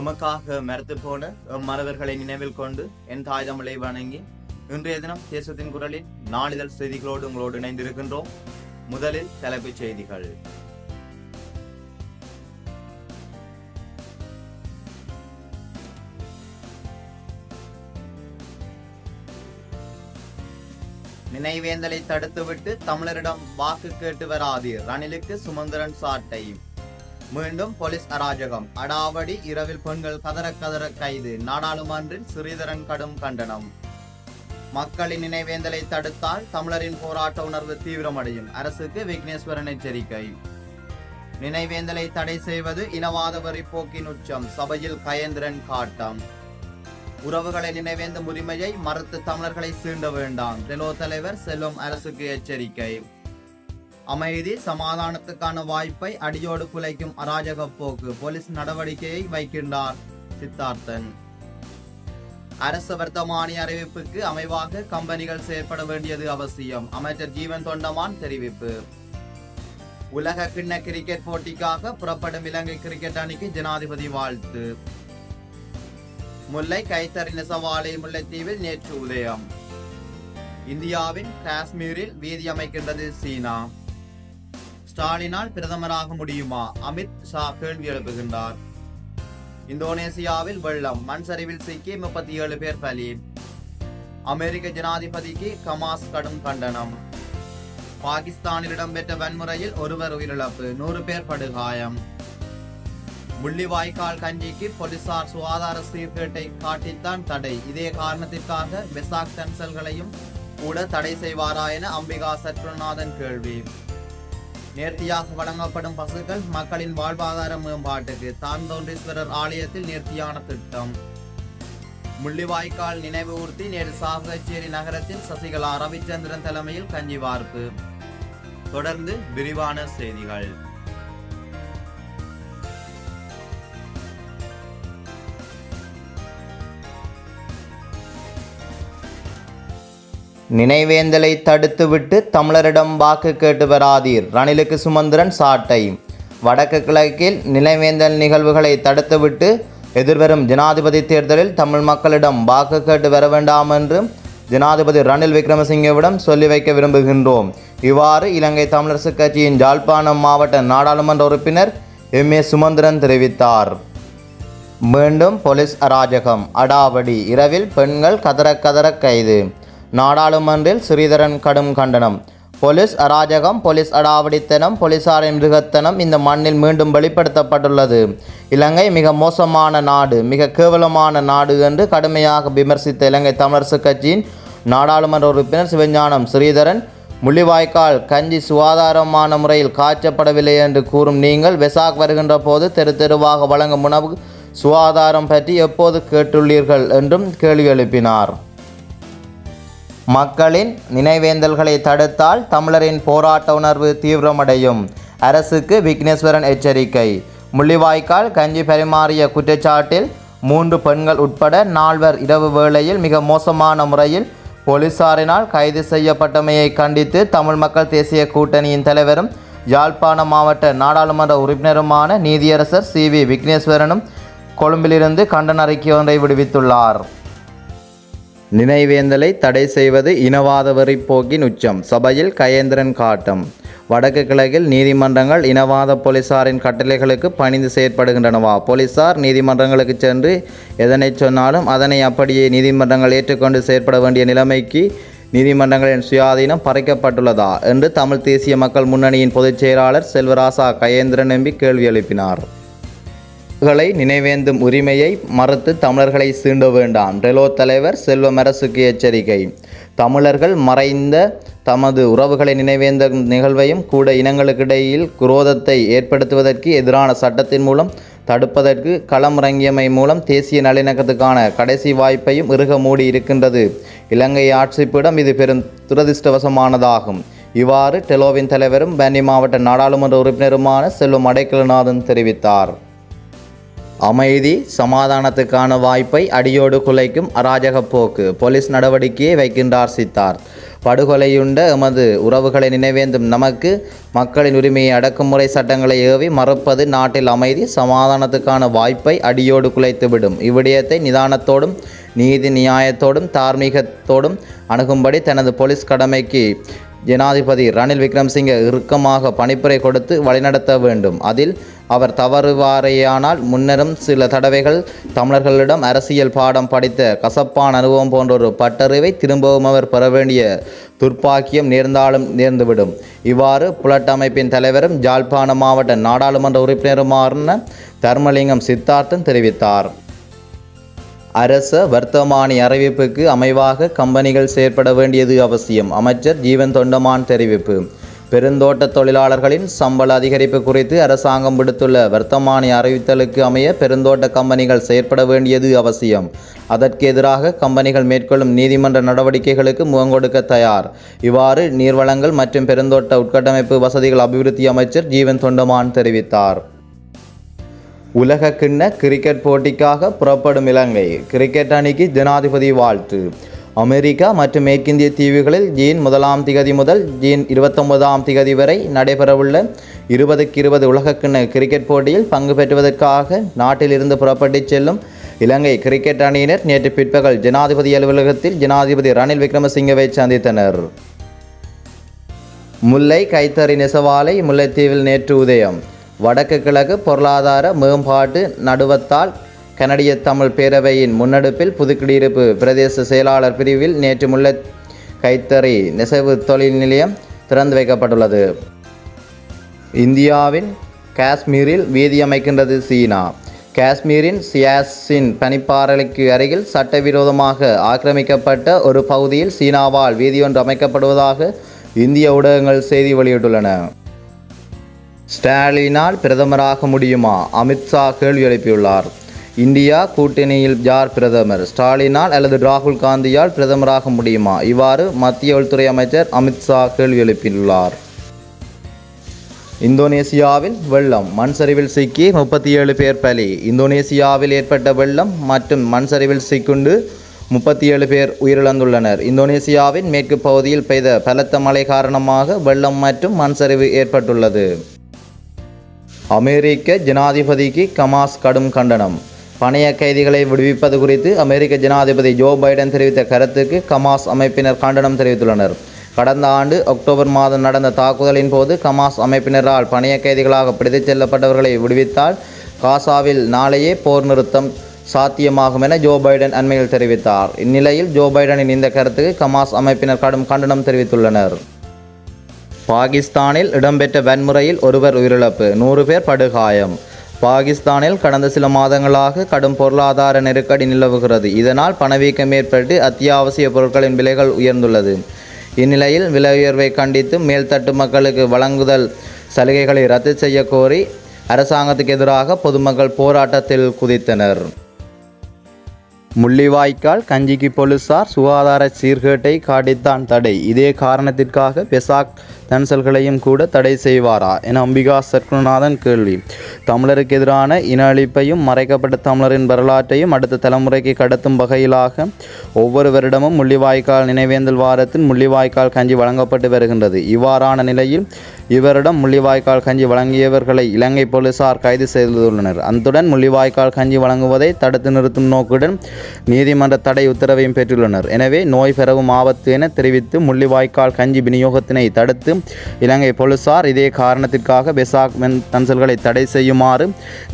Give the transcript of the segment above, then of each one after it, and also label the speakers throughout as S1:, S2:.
S1: எமக்காக மரத்து போன எம் மறவர்களை நினைவில் கொண்டு என் தாய் தமிழை வணங்கி இன்றைய தினம் தேசத்தின் குரலில் நாளிதழ் செய்திகளோடு உங்களோடு இணைந்திருக்கின்றோம். முதலில் தலைப்புச் செய்திகள். நினைவேந்தலை தடுத்துவிட்டு தமிழரிடம் வாக்கு கேட்டு வராதீர். ரணிலுக்கு சுமந்திரன் சாட்டை. மீண்டும் போலீஸ் அராஜகம். அடாவடி இரவில் பெண்கள் கதற கதற கைது. நாடாளுமன்றில் சிறிதரன் கடும் கண்டனம். மக்களின் நினைவேந்தலை தடுத்தால் தமிழரின் போராட்ட உணர்வு தீவிரமடையும். அரசுக்கு விக்னேஸ்வரன் எச்சரிக்கை. நினைவேந்தலை தடை செய்வது இனவாத வரி போக்கின் உச்சம். சபையில் கயேந்திரன் காட்டம். உறவுகளை நினைவேந்தும் உரிமையை மறுத்து தமிழர்களை சீண்ட வேண்டாம். டெலோ தலைவர் செல்வம் அரசுக்கு எச்சரிக்கை. அமைதி சமாதானத்துக்கான வாய்ப்பை அடியோடு குலைக்கும் அராஜக போக்கு போலீஸ் நடவடிக்கையை வைக்கின்றார் சித்தார்த்தன். அரச வர்த்தமானி அறிவிப்புக்கு அமைவாக கம்பெனிகள் செயற்பட வேண்டியது அவசியம் அமைச்சர் ஜீவன் தொண்டமான் தெரிவிப்பு. உலக கிண்ண கிரிக்கெட் போட்டிக்காக புறப்படும் இலங்கை கிரிக்கெட் அணிக்கு ஜனாதிபதி வாழ்த்து. முல்லை கைத்தறி நெசவாலை முல்லைத்தீவில் நேற்று உதயம். இந்தியாவின் காஷ்மீரில் வீதி அமைக்கின்றது சீனா. ஸ்டாலினால் பிரதமராக முடியுமா? அமித் ஷா கேள்வி எழுப்புகின்றார். இந்தோனேசியாவில் வெள்ளம். மண் சரிவில் சிக்கி முப்பத்தி ஏழு பேர் பலி. அமெரிக்க ஜனாதிபதிக்கு கமாஸ் கடும் கண்டனம். பாகிஸ்தானில் இடம்பெற்ற வன்முறையில் ஒருவர் உயிரிழப்பு. நூறு பேர் படுகாயம். முள்ளிவாய்க்கால் கஞ்சிக்கு போலீசார் சுகாதார சீர்கேட்டை காட்டித்தான் தடை. இதே காரணத்திற்காக பெசாக் டென்சல்களையும் கூட தடை செய்வாரா என அம்பிகா சத்ருநாதன் கேள்வி. நேர்த்தியாக வழங்கப்படும் பசுக்கள் மக்களின் வாழ்வாதார மேம்பாட்டுக்கு தாந்தோன்றீஸ்வரர் ஆலயத்தில் நேர்த்தியான திட்டம். முள்ளிவாய்க்கால் நினைவு ஊர்த்தி நேற்று சாகச்சேரி நகரத்தில் சசிகலா ரவிச்சந்திரன் தலைமையில் கஞ்சி வார்ப்பு. தொடர்ந்து விரிவான செய்திகள். நினைவேந்தலை தடுத்துவிட்டு தமிழரிடம் வாக்கு கேட்டு வராதீர். ரணிலுக்கு சுமந்திரன் சாட்டை. வடக்கு கிழக்கில் நினைவேந்தல் நிகழ்வுகளை தடுத்துவிட்டு எதிர்வரும் ஜனாதிபதி தேர்தலில் தமிழ் மக்களிடம் வாக்கு கேட்டு வர வேண்டாம் என்று ஜனாதிபதி ரணில் விக்ரமசிங்கவிடம் சொல்லி வைக்க விரும்புகின்றோம். இவ்வாறு இலங்கை தமிழரசு கட்சியின் ஜாழ்ப்பாணம் மாவட்ட நாடாளுமன்ற உறுப்பினர் எம். ஏ. சுமந்திரன் தெரிவித்தார். மீண்டும் போலீஸ் அராஜகம். அடாவடி. இரவில் பெண்கள் கதற கதற கைது. நாடாளுமன்றில் ஸ்ரீதரன் கடும் கண்டனம். போலீஸ் அராஜகம் போலீஸ் அடாவடித்தனம் போலீசாரின் மிருகத்தனம் இந்த மண்ணில் மீண்டும் வெளிப்படுத்தப்பட்டுள்ளது. இலங்கை மிக மோசமான நாடு மிக கேவலமான நாடு என்று கடுமையாக விமர்சித்த இலங்கை தமிழரசு கட்சியின் நாடாளுமன்ற உறுப்பினர் சிவஞானம் ஸ்ரீதரன் முள்ளிவாய்க்கால் கஞ்சி சுகாதாரமான முறையில் காய்ச்சப்படவில்லை என்று கூறும் நீங்கள் வெசாக் வருகின்ற போது தெரு தெருவாக வழங்கும் உணவு சுகாதாரம் பற்றி எப்போது கேட்டுள்ளீர்கள்? என்றும் கேள்வி எழுப்பினார். மக்களின் நினைவேந்தல்களை தடுத்தால் தமிழரின் போராட்ட உணர்வு தீவிரமடையும். அரசுக்கு விக்னேஸ்வரன் எச்சரிக்கை. முள்ளிவாய்க்கால் கஞ்சி பரிமாறிய குற்றச்சாட்டில் மூன்று பெண்கள் உட்பட நால்வர் இரவு வேளையில் மிக மோசமான முறையில் போலீசாரினால் கைது செய்யப்பட்டமையை கண்டித்து தமிழ் மக்கள் தேசிய கூட்டணியின் தலைவரும் யாழ்ப்பாண மாவட்ட நாடாளுமன்ற உறுப்பினருமான நீதியரசர் சி வி விக்னேஸ்வரனும் கொழும்பிலிருந்து கண்டன அறிக்கை ஒன்றை விடுவித்துள்ளார். நினைவேந்தலை தடை செய்வது இனவாத வரி போக்கின் உச்சம். சபையில் கயேந்திரன் காட்டம். வடக்கு கிழக்கில் நீதிமன்றங்கள் இனவாத போலீசாரின் கட்டளைகளுக்கு பணிந்து செயற்படுகின்றனவா? போலீசார் நீதிமன்றங்களுக்கு சென்று எதனை சொன்னாலும் அதனை அப்படியே நீதிமன்றங்கள் ஏற்றுக்கொண்டு செயற்பட வேண்டிய நிலைமைக்கு நீதிமன்றங்களின் சுயாதீனம் பறைக்கப்பட்டுள்ளதா? என்று தமிழ் தேசிய மக்கள் முன்னணியின் பொதுச் செயலாளர் செல்வராசா கயேந்திரன் எம்பி கேள்வி எழுப்பினார். களை நினைவேந்தும் உரிமையை மறுத்து தமிழர்களை சீண்ட வேண்டாம். ரெலோ தலைவர் செல்வமரசுக்கு எச்சரிக்கை. தமிழர்கள் மறைந்த தமது உறவுகளை நினைவேந்தும் நிகழ்வையும் கூட இனங்களுக்கிடையில் குரோதத்தை ஏற்படுத்துவதற்கு எதிரான சட்டத்தின் மூலம் தடுப்பதற்கு களமிறங்கியமை மூலம் தேசிய நல்லிணக்கத்துக்கான கடைசி வாய்ப்பையும் இறுக மூடி இருக்கின்றது. இலங்கை ஆட்சிப்பிடம் இது பெரும் துரதிர்ஷ்டவசமானதாகும். இவ்வாறு டெலோவின் தலைவரும் பன்னி மாவட்ட நாடாளுமன்ற உறுப்பினருமான செல்வம் அடைக்கலநாதன் தெரிவித்தார். அமைதி சமாதானத்துக்கான வாய்ப்பை அடியோடு குலைக்கும் அராஜக போக்கு. போலீஸ் நடவடிக்கையை வைக்கின்றார் சித்தார்த். படுகொலையுண்ட எமது உறவுகளை நினைவேந்தும் நமக்கு மக்களின் உரிமையை அடக்குமுறை சட்டங்களை ஏவி மறுப்பது நாட்டில் அமைதி சமாதானத்துக்கான வாய்ப்பை அடியோடு குலைத்துவிடும். இவ்விடயத்தை நிதானத்தோடும் நீதி நியாயத்தோடும் தார்மீகத்தோடும் அணுகும்படி தனது போலீஸ் கடமைக்கு ஜனாதிபதி ரணில் விக்ரம்சிங்க இறுக்கமாக பணிப்புரை கொடுத்து வழிநடத்த வேண்டும். அதில் அவர் தவறுவாரேயானால் முன்னரும் சில தடவைகள் தமிழர்களிடம் அரசியல் பாடம் படித்த கசப்பான அனுபவம் போன்ற ஒரு பட்டறிவை திரும்பவும் அவர் பெற வேண்டிய துர்ப்பாக்கியம் நேர்ந்தாலும் நேர்ந்துவிடும். இவ்வாறு புலட்டமைப்பின் தலைவரும் ஜாழ்ப்பாண மாவட்ட நாடாளுமன்ற உறுப்பினருமான தர்மலிங்கம் சித்தார்த்தன் தெரிவித்தார். அரச வர்த்தமானி அறிவிப்புக்கு அமைவாக கம்பெனிகள் செயற்பட வேண்டியது அவசியம் அமைச்சர் ஜீவன் தொண்டமான் தெரிவிப்பு. பெருந்தோட்ட தொழிலாளர்களின் சம்பள அதிகரிப்பு குறித்து அரசாங்கம் விடுத்துள்ள வர்த்தமானி அறிவித்தலுக்கு அமைய பெருந்தோட்ட கம்பெனிகள் செயற்பட வேண்டியது அவசியம். அதற்கு எதிராக கம்பெனிகள் மேற்கொள்ளும் நீதிமன்ற நடவடிக்கைகளுக்கு முகங்கொடுக்க தயார். இவ்வாறு நீர்வளங்கள் மற்றும் பெருந்தோட்ட உட்கட்டமைப்பு வசதிகள் அபிவிருத்தி அமைச்சர் ஜீவன் தொண்டமான் தெரிவித்தார். உலக கிண்ண கிரிக்கெட் போட்டிக்காக புறப்படும் இலங்கை. கிரிக்கெட் அணிக்கு ஜனாதிபதி வாழ்த்து. அமெரிக்கா மற்றும் மேற்கிந்திய தீவுகளில் ஜீன் முதலாம் திகதி முதல் ஜீன் இருபத்தொன்பதாம் திகதி வரை நடைபெறவுள்ள இருபதுக்கு இருபது உலகக்கிண கிரிக்கெட் போட்டியில் பங்கு பெற்றுவதற்காக நாட்டிலிருந்து புறப்பட்டுச் செல்லும் இலங்கை கிரிக்கெட் அணியினர் நேற்று பிற்பகல் ஜனாதிபதி அலுவலகத்தில் ஜனாதிபதி ரணில் விக்ரமசிங்கவை சந்தித்தனர். முல்லை கைத்தறி நெசவாலை முல்லைத்தீவில் நேற்று உதயம். வடக்கு கிழக்கு பொருளாதார மேம்பாட்டு நடுவத்தால் கனடிய தமிழ் பேரவையின் முன்னெடுப்பில் புதுக்குடியிருப்பு பிரதேச செயலாளர் பிரிவில் நேற்று முல்லை கைத்தறி நெசவு தொழில் நிலையம் திறந்து வைக்கப்பட்டுள்ளது. இந்தியாவின் காஷ்மீரில் வீதி அமைக்கின்றது சீனா. காஷ்மீரின் சியாசின் பனிப்பாறைக்கு அருகில் சட்டவிரோதமாக ஆக்கிரமிக்கப்பட்ட ஒரு பகுதியில் சீனாவால் வீதியொன்று அமைக்கப்படுவதாக இந்திய ஊடகங்கள் செய்தி வெளியிட்டுள்ளன. ஸ்டாலினால் பிரதமராக முடியுமா? அமித்ஷா கேள்வி எழுப்பியுள்ளார். இந்தியா கூட்டணியில் யார் பிரதமர்? ஸ்டாலினால் அல்லது ராகுல் காந்தியால் பிரதமராக முடியுமா? இவ்வாறு மத்திய உள்துறை அமைச்சர் அமித்ஷா கேள்வி எழுப்பியுள்ளார். இந்தோனேசியாவில் வெள்ளம் மண் சரிவில் சிக்கி முப்பத்தி ஏழு பேர் பலி. இந்தோனேசியாவில் ஏற்பட்ட வெள்ளம் மற்றும் மண் சரிவில் சிக்குண்டு முப்பத்தி ஏழு பேர் உயிரிழந்துள்ளனர். இந்தோனேசியாவின் மேற்கு பகுதியில் பெய்த பலத்த மழை காரணமாக வெள்ளம் மற்றும் மண் சரிவு ஏற்பட்டுள்ளது. அமெரிக்க ஜனாதிபதிக்கு கமாஸ் கடும் கண்டனம். பணைய கைதிகளை விடுவிப்பது குறித்து அமெரிக்க ஜனாதிபதி ஜோ பைடன் தெரிவித்த கருத்துக்கு கமாஸ் அமைப்பினர் கண்டனம் தெரிவித்துள்ளனர். கடந்த ஆண்டு அக்டோபர் மாதம் நடந்த தாக்குதலின் போது கமாஸ் அமைப்பினரால் பணைய கைதிகளாக பிடித்துச் செல்லப்பட்டவர்களை விடுவித்தால் காசாவில் நாளையே போர் நிறுத்தம் சாத்தியமாகும் என ஜோ பைடன் அண்மையில் தெரிவித்தார். இந்நிலையில் ஜோ பைடனின் இந்த கருத்துக்கு கமாஸ் அமைப்பினர் கடும் கண்டனம் தெரிவித்துள்ளனர். பாகிஸ்தானில் இடம்பெற்ற வன்முறையில் ஒருவர் உயிரிழப்பு. நூறு பேர் படுகாயம். பாகிஸ்தானில் கடந்த சில மாதங்களாக கடும் பொருளாதார நெருக்கடி நிலவுகிறது. இதனால் பணவீக்கம் ஏற்பட்டு அத்தியாவசிய பொருட்களின் விலைகள் உயர்ந்துள்ளது. இந்நிலையில் விலை உயர்வை கண்டித்து மேல்தட்டு மக்களுக்கு வழங்குதல் சலுகைகளை ரத்து செய்ய கோரி அரசாங்கத்துக்கு எதிராக பொதுமக்கள் போராட்டத்தில் குதித்தனர். முள்ளிவாய்க்கால் கஞ்சிக்கு போலீசார் சுகாதார சீர்கேட்டை காட்டித்தான் தடை. இதே காரணத்திற்காக பெசாக் தன்சல்களையும் கூட தடை செய்வாரா? என அம்பிகா சர்க்குநாதன் கேள்வி. தமிழருக்கு எதிரான இன அழிப்பையும் மறைக்கப்பட்ட தமிழரின் வரலாற்றையும் அடுத்த தலைமுறைக்கு கடத்தும் வகையிலாக ஒவ்வொரு வருடமும் முள்ளிவாய்க்கால் நினைவேந்தல் வாரத்தில் முள்ளிவாய்க்கால் கஞ்சி வழங்கப்பட்டு வருகின்றது. இவ்வாறான நிலையில் இவரிடம் முள்ளிவாய்க்கால் கஞ்சி வழங்கியவர்களை இலங்கை போலீசார் கைது செய்துள்ளனர். அத்துடன் முள்ளிவாய்க்கால் கஞ்சி வழங்குவதை தடுத்து நிறுத்தும் நோக்குடன் நீதிமன்ற தடை உத்தரவையும் பெற்றுள்ளனர். எனவே நோய் பெறவும் ஆபத்து என தெரிவித்து முள்ளிவாய்க்கால் கஞ்சி விநியோகத்தினை தடுத்து இலங்கை போலீசார் இதே காரணத்திற்காக பெசாக் மென் தன்சல்களை தடை செய்யுமாறு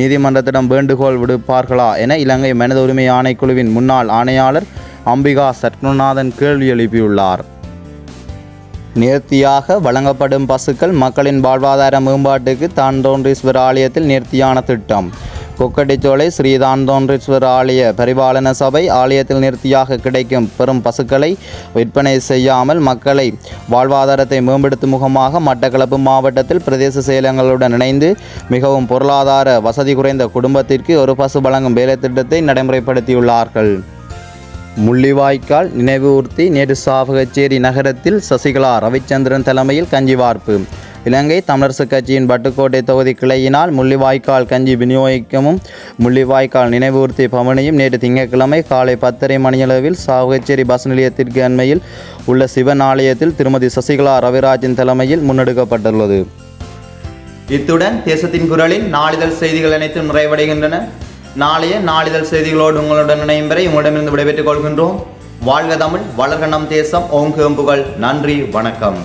S1: நீதிமன்றத்திடம் வேண்டுகோள் விடுப்பார்களா என இலங்கை மனித உரிமை ஆணைக்குழுவின் முன்னாள் ஆணையாளர் அம்பிகா சத்குணநாதன் கேள்வி எழுப்பியுள்ளார். நேர்த்தியாக வழங்கப்படும் பசுக்கள் மக்களின் வாழ்வாதார மேம்பாட்டுக்கு தாண்டோன்றீஸ்வரர் ஆலயத்தில் நேர்த்தியான திட்டம். கொக்கட்டிச்சோலை ஸ்ரீதான்தோன்றீஸ்வரர் ஆலய பரிபாலன சபை ஆலயத்தில் நிறுத்தியாக கிடைக்கும் பெரும் பசுக்களை விற்பனை செய்யாமல் மக்களை வாழ்வாதாரத்தை மேம்படுத்தும் முகமாக மட்டக்களப்பு மாவட்டத்தில் பிரதேச செயலங்களுடன் இணைந்து மிகவும் பொருளாதார வசதி குறைந்த குடும்பத்திற்கு ஒரு பசு வழங்கும் வேலை திட்டத்தை நடைமுறைப்படுத்தியுள்ளார்கள். முள்ளிவாய்க்கால் நினைவூர்த்தி நேரு சாவகச்சேரி நகரத்தில் சசிகலா ரவிச்சந்திரன் தலைமையில் கஞ்சி வார்ப்பு. இலங்கை தமிழரசுக் கட்சியின் பட்டுக்கோட்டை தொகுதி கிளையினால் முள்ளிவாய்க்கால் கஞ்சி விநியோகிக்கவும் முள்ளிவாய்க்கால் நினைவூர்த்தி பவனியும் நேற்று திங்கட்கிழமை காலை பத்தரை மணியளவில் சாவகச்சேரி பஸ் நிலையத்திற்கு அண்மையில் உள்ள சிவன் ஆலயத்தில் திருமதி சசிகலா ரவிராஜின் தலைமையில் முன்னெடுக்கப்பட்டுள்ளது. இத்துடன் தேசத்தின் குரலில் நாளிதழ் செய்திகள் அனைத்தும் நிறைவடைகின்றன. நாளைய நாளிதழ் செய்திகளோடு உங்களுடன் இணையும் வரை உங்களிடமிருந்து விடைபெற்றுக் கொள்கின்றோம். வாழ்க தமிழ் வளர்க நம் தேசம். ஓங்கும்புகள் நன்றி வணக்கம்.